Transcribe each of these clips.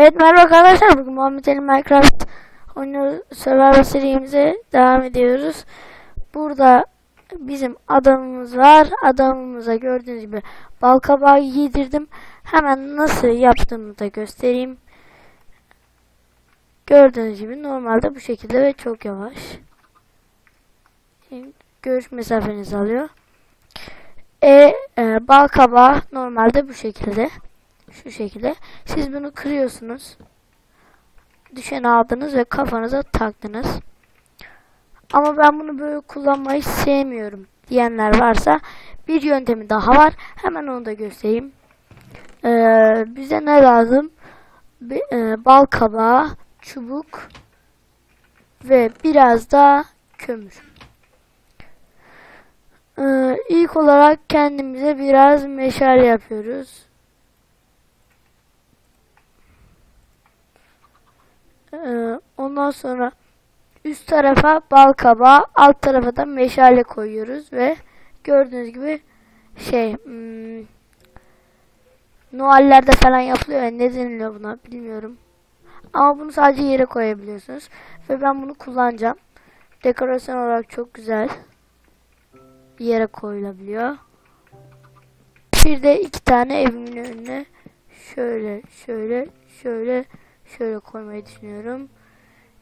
Evet merhaba arkadaşlar bugün Muhammed Ali Minecraft oyunu Survivor serimize devam ediyoruz. Burada bizim adamımız var. Adamımıza gördüğünüz gibi bal kabağı yedirdim. Hemen nasıl yaptığımı da göstereyim. Gördüğünüz gibi normalde bu şekilde ve çok yavaş. Görüş mesafenizi alıyor. E, e bal kabağı normalde bu şekilde. Şu şekilde. Siz bunu kırıyorsunuz. Düşeni aldınız ve kafanıza taktınız. Ama ben bunu böyle kullanmayı sevmiyorum diyenler varsa bir yöntemi daha var. Hemen onu da göstereyim. Ee, bize ne lazım? Bir, e, bal kabağı, çubuk ve biraz da kömür. Ee, ilk olarak kendimize biraz meşale yapıyoruz. Ee, ondan sonra üst tarafa bal kabağı, alt tarafa da meşale koyuyoruz ve gördüğünüz gibi şey hmm, Noel'lerde falan yapılıyor ya ne deniliyor buna bilmiyorum. Ama bunu sadece yere koyabiliyorsunuz. Ve ben bunu kullanacağım. Dekorasyon olarak çok güzel. Bir yere koyulabiliyor. Bir de iki tane evimin önüne şöyle şöyle şöyle Şöyle koymayı düşünüyorum.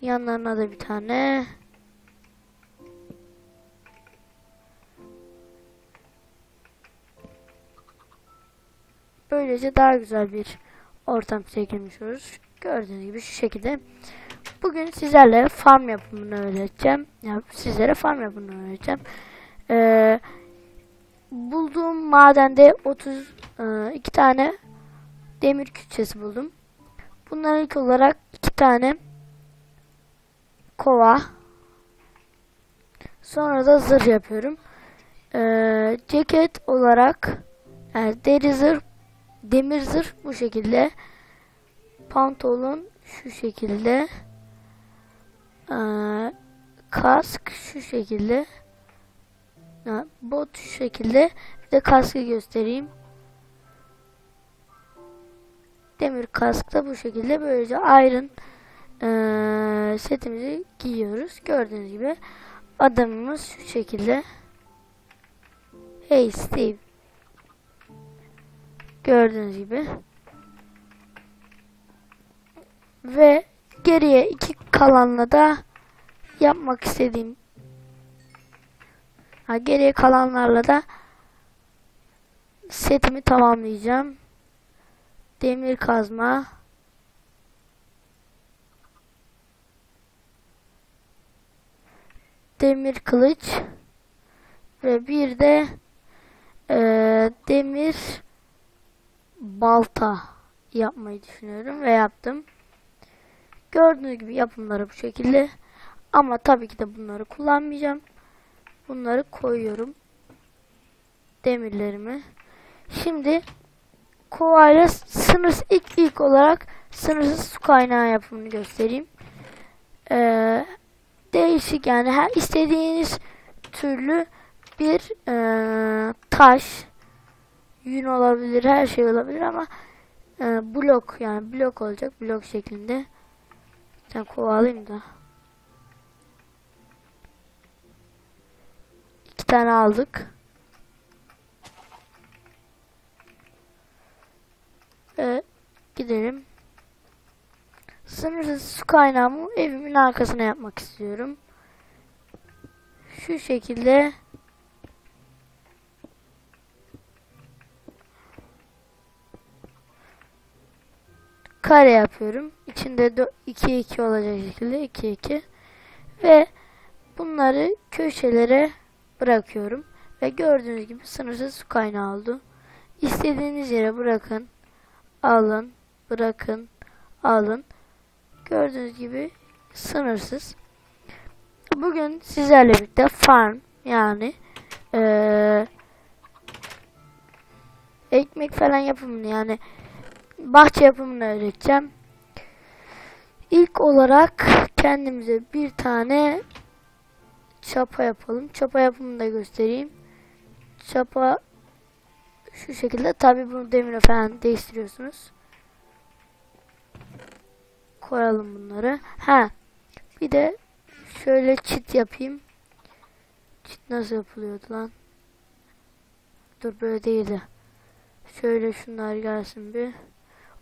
Yanlarına da bir tane. Böylece daha güzel bir ortam çekilmiş olur. Gördüğünüz gibi şu şekilde. Bugün sizlerle farm yapımını öğreteceğim. Yani sizlere farm yapımını öğreteceğim. Ee, bulduğum madende 32 e, tane demir küçesi buldum. Bunlar ilk olarak iki tane kova. Sonra da zırh yapıyorum. Ee, ceket olarak yani deri zırh, demir zırh bu şekilde. Pantolon şu şekilde. Ee, kask şu şekilde. Yani bot şu şekilde. Bir de kaskı göstereyim. Demir kask da bu şekilde böylece iron e, setimizi giyiyoruz. Gördüğünüz gibi adamımız şu şekilde. Hey Steve. Gördüğünüz gibi. Ve geriye iki kalanla da yapmak istediğim ha, geriye kalanlarla da setimi tamamlayacağım demir kazma demir kılıç ve bir de e, demir balta yapmayı düşünüyorum ve yaptım. Gördüğünüz gibi yapımları bu şekilde. Ama tabii ki de bunları kullanmayacağım. Bunları koyuyorum. Demirlerimi. Şimdi kovayla sınırsız ilk ilk olarak sınırsız su kaynağı yapımını göstereyim. Ee, değişik yani her istediğiniz türlü bir e, taş yün olabilir her şey olabilir ama e, blok yani blok olacak blok şeklinde. Sen kovalayayım da. İki tane aldık. Evet, gidelim. Sınırsız su kaynağımı evimin arkasına yapmak istiyorum. Şu şekilde kare yapıyorum. İçinde 2 2 olacak şekilde 2 2 ve bunları köşelere bırakıyorum ve gördüğünüz gibi sınırsız su kaynağı oldu. İstediğiniz yere bırakın alın, bırakın, alın. Gördüğünüz gibi sınırsız. Bugün sizlerle birlikte farm yani ee, ekmek falan yapımını yani bahçe yapımını öğreteceğim. İlk olarak kendimize bir tane çapa yapalım. Çapa yapımını da göstereyim. Çapa şu şekilde tabi bunu demire falan değiştiriyorsunuz. koyalım bunları. Ha. Bir de şöyle çit yapayım. Çit nasıl yapılıyordu lan? Dur böyle değildi. Şöyle şunlar gelsin bir.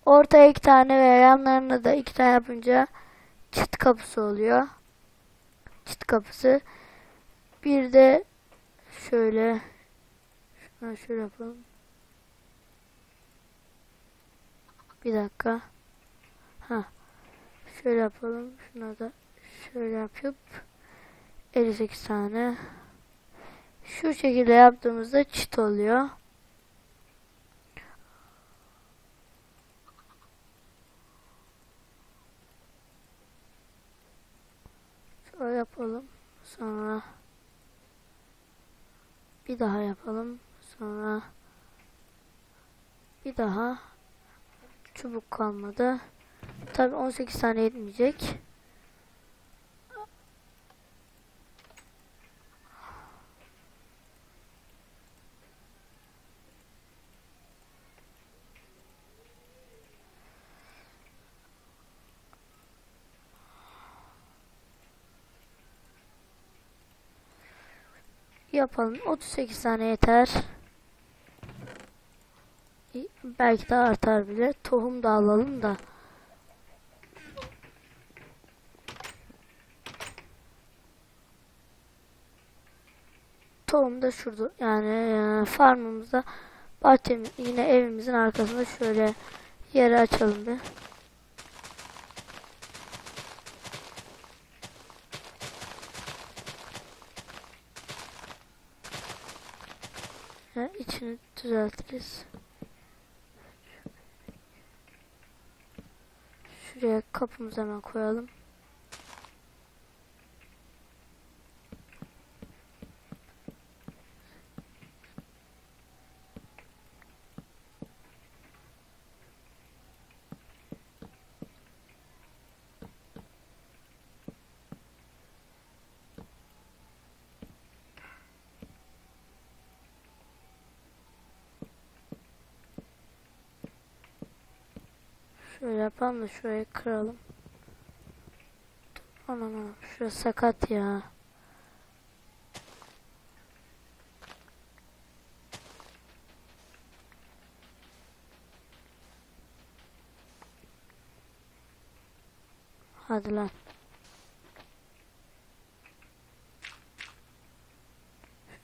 Ortaya iki tane ve yanlarına da iki tane yapınca çit kapısı oluyor. Çit kapısı. Bir de şöyle şuradan şöyle yapalım. Bir dakika. Ha. Şöyle yapalım. Şuna da şöyle yapıp 58 tane. Şu şekilde yaptığımızda çit oluyor. Şöyle yapalım. Sonra bir daha yapalım. Sonra bir daha çubuk kalmadı. Tabi 18 tane yetmeyecek. Yapalım. 38 tane yeter. Belki de artar bile. Tohum da alalım da. Tohum da şurada. Yani e, farmımızda bahçemiz yine evimizin arkasında şöyle yeri açalım bir. içini düzeltiriz. Şuraya kapımızı hemen koyalım. Şöyle yapalım da şurayı kıralım. Anam anam şurası sakat ya. Hadi lan.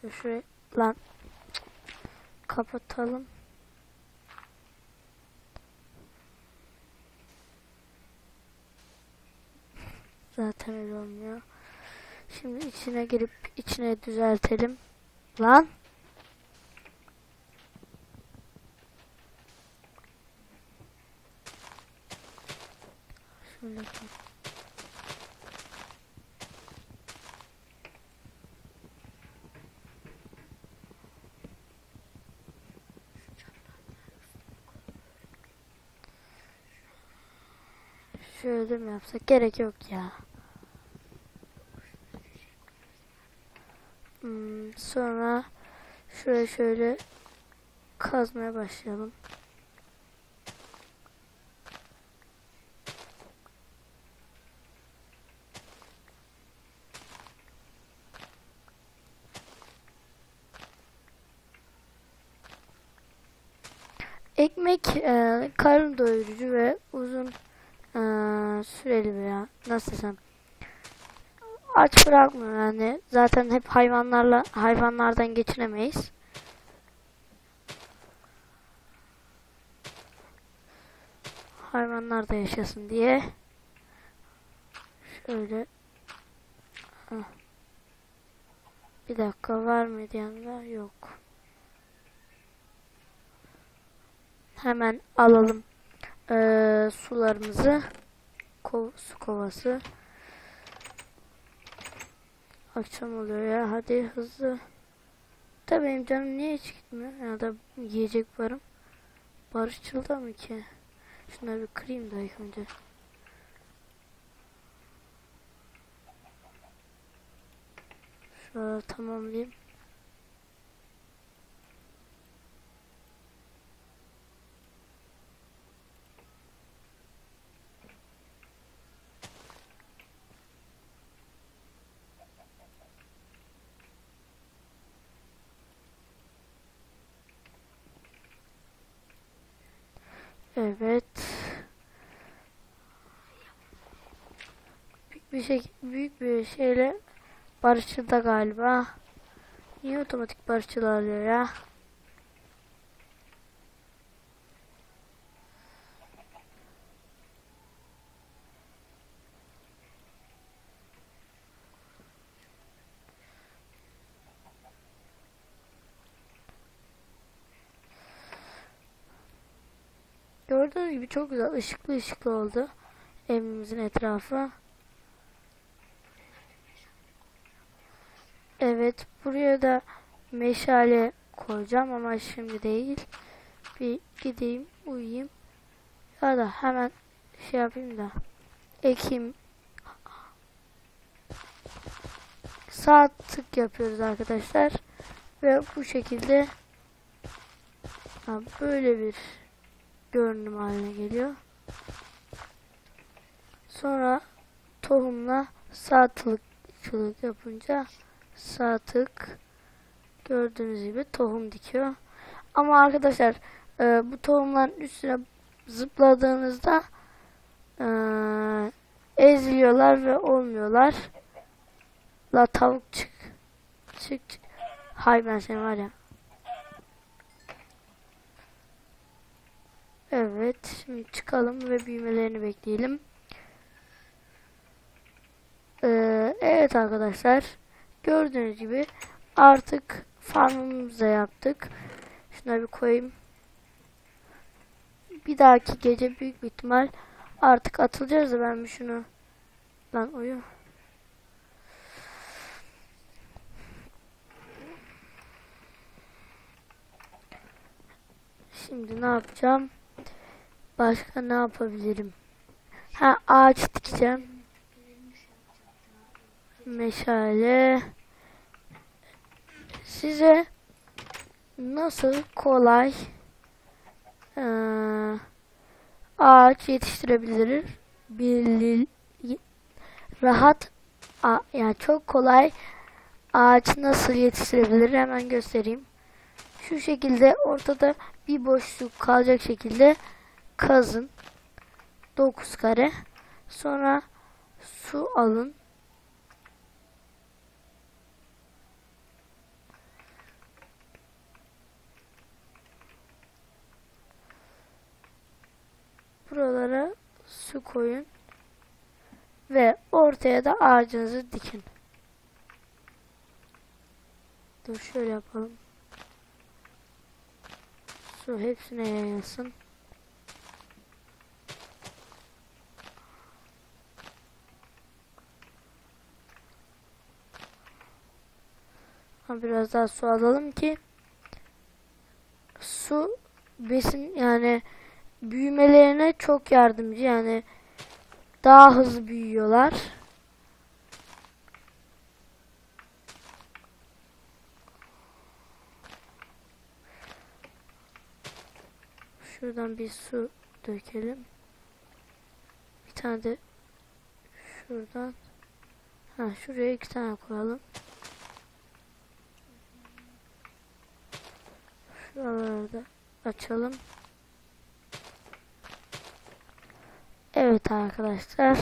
Şurayı, şurayı lan kapatalım. Zaten öyle olmuyor. Şimdi içine girip içine düzeltelim. Lan. Şöyle Şöyle mi yapsak? Gerek yok ya. Hmm, sonra şuraya şöyle kazmaya başlayalım. Ekmek e, karın doyurucu ve uzun e, veya nasıl desem aç bırakmıyor yani. Zaten hep hayvanlarla hayvanlardan geçinemeyiz. Hayvanlar da yaşasın diye. Şöyle. Bir dakika var mı yanında? Yok. Hemen alalım ee, sularımızı. Kov su kovası. Akşam oluyor ya. Hadi hızlı. Tabii benim canım niye hiç gitmiyor? Ya da yiyecek varım. Barışçılda mı ki? Şunları bir kırayım da ilk önce. Şöyle tamamlayayım. Evet. Büyük bir şey büyük bir şeyle barışçılda galiba. Niye otomatik barışçıl alıyor ya? Gördüğünüz gibi çok güzel ışıklı ışıklı oldu evimizin etrafı. Evet buraya da meşale koyacağım ama şimdi değil. Bir gideyim uyuyayım. Ya da hemen şey yapayım da ekeyim. Sağ tık yapıyoruz arkadaşlar. Ve bu şekilde böyle bir görünüm haline geliyor. Sonra tohumla sağ tıkçılık yapınca sağ tık gördüğünüz gibi tohum dikiyor. Ama arkadaşlar e, bu tohumların üstüne zıpladığınızda e, eziliyorlar ve olmuyorlar. La tavuk çık. Çık çık. Hay ben seni var ya. Evet. Şimdi çıkalım ve büyümelerini bekleyelim. Ee, evet arkadaşlar. Gördüğünüz gibi artık farmımızı yaptık. Şuna bir koyayım. Bir dahaki gece büyük bir ihtimal artık atılacağız da ben şunu lan uyu. Şimdi ne yapacağım? Başka ne yapabilirim? Ha ağaç dikeceğim. Meşale. Size nasıl kolay eee, ağaç yetiştirebilir? Bir rahat a- yani çok kolay ağaç nasıl yetiştirebilir hemen göstereyim. Şu şekilde ortada bir boşluk kalacak şekilde kazın. 9 kare. Sonra su alın. Buralara su koyun. Ve ortaya da ağacınızı dikin. Dur şöyle yapalım. Su hepsine yayılsın. Ha, Biraz daha su alalım ki su besin yani büyümelerine çok yardımcı yani daha hızlı büyüyorlar. Şuradan bir su dökelim. Bir tane de şuradan. Ha şuraya iki tane koyalım. Şuraları da açalım. Evet arkadaşlar.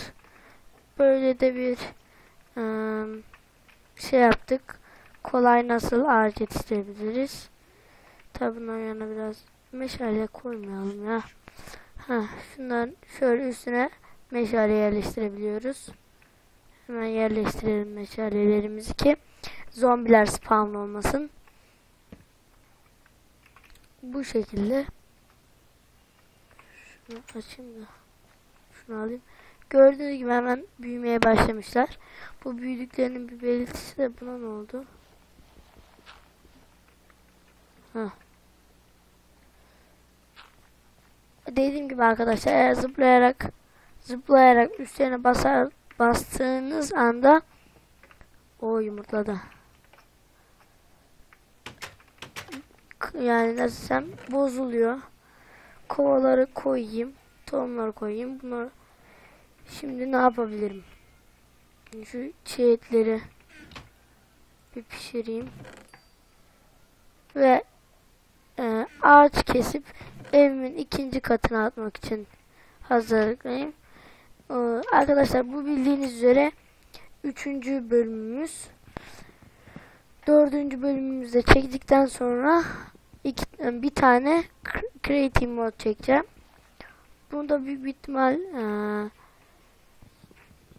Böyle de bir ım, şey yaptık. Kolay nasıl ağaç yetiştirebiliriz. Tabi bunun yanına biraz meşale koymayalım ya. Ha, şundan şöyle üstüne meşale yerleştirebiliyoruz. Hemen yerleştirelim meşalelerimizi ki zombiler spawn olmasın. Bu şekilde şunu açayım da şunu alayım. Gördüğünüz gibi hemen büyümeye başlamışlar. Bu büyüdüklerinin bir belirtisi de buna ne oldu? Ha. Dediğim gibi arkadaşlar eğer zıplayarak zıplayarak üstlerine basar bastığınız anda o yumurtladı. Yani nasıl desem bozuluyor. Kovaları koyayım. Tohumları koyayım. Bunları şimdi ne yapabilirim? Şu çiğ etleri bir pişireyim. Ve e, ağaç kesip evimin ikinci katına atmak için hazırlayayım. Ee, arkadaşlar bu bildiğiniz üzere üçüncü bölümümüz. Dördüncü bölümümüzde çektikten sonra iki, bir tane creative mod çekeceğim. Bunda büyük bir ihtimal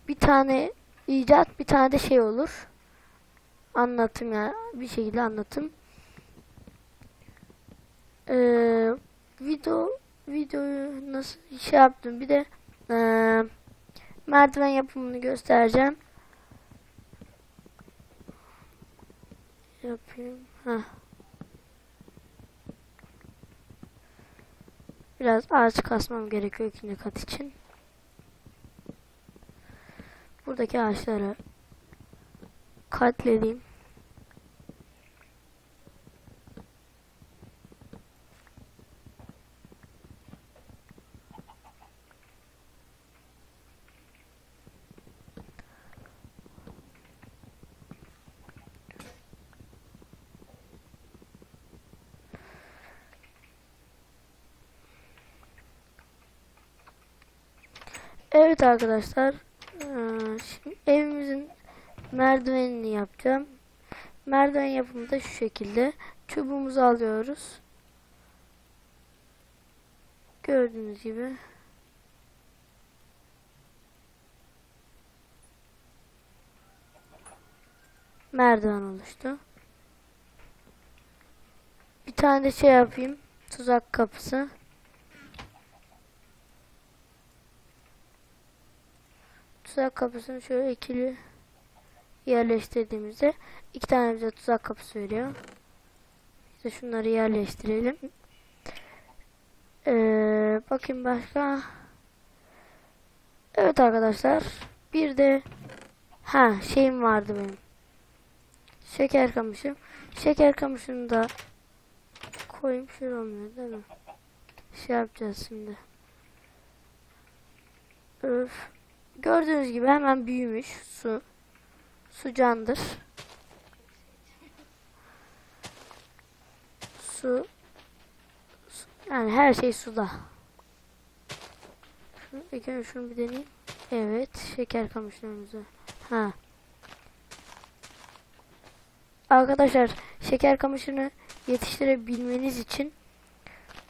bir tane icat bir tane de şey olur. Anlatım yani bir şekilde anlatım. Eee, video videoyu nasıl şey yaptım bir de eee, merdiven yapımını göstereceğim. Yapayım. Heh. Biraz ağaç kasmam gerekiyor ikinci kat için. Buradaki ağaçları katledeyim. Evet arkadaşlar. Şimdi evimizin merdivenini yapacağım. Merdiven yapımı da şu şekilde. Çubuğumuzu alıyoruz. Gördüğünüz gibi. Merdiven oluştu. Bir tane de şey yapayım. Tuzak kapısı. Tuzak kapısını şöyle ikili yerleştirdiğimizde iki tane bize tuzak kapısı veriyor. Biz de şunları yerleştirelim. Ee, bakayım başka. Evet arkadaşlar. Bir de ha şeyim vardı benim. Şeker kamışım. Şeker kamışını da koyayım şöyle olmuyor değil mi? Şey yapacağız şimdi. Öf. Gördüğünüz gibi hemen büyümüş su. Su candır. Su, su- yani her şey suda. Şunu, ilk şunu bir deneyeyim. Evet, şeker kamışlarımızı. Ha. Arkadaşlar, şeker kamışını yetiştirebilmeniz için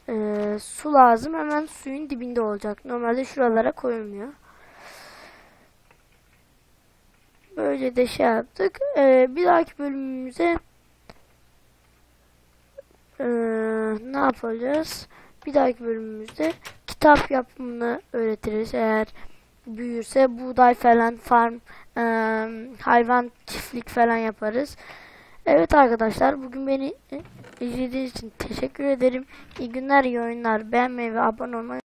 eee, su lazım. Hemen suyun dibinde olacak. Normalde şuralara koyulmuyor. Böyle de şey yaptık. Ee, bir dahaki bölümümüze ee, ne yapacağız? Bir dahaki bölümümüzde kitap yapımını öğretiriz. Eğer büyürse buğday falan farm ee, hayvan çiftlik falan yaparız. Evet arkadaşlar bugün beni e, izlediğiniz için teşekkür ederim. İyi günler, iyi oyunlar. Beğenmeyi ve abone olmayı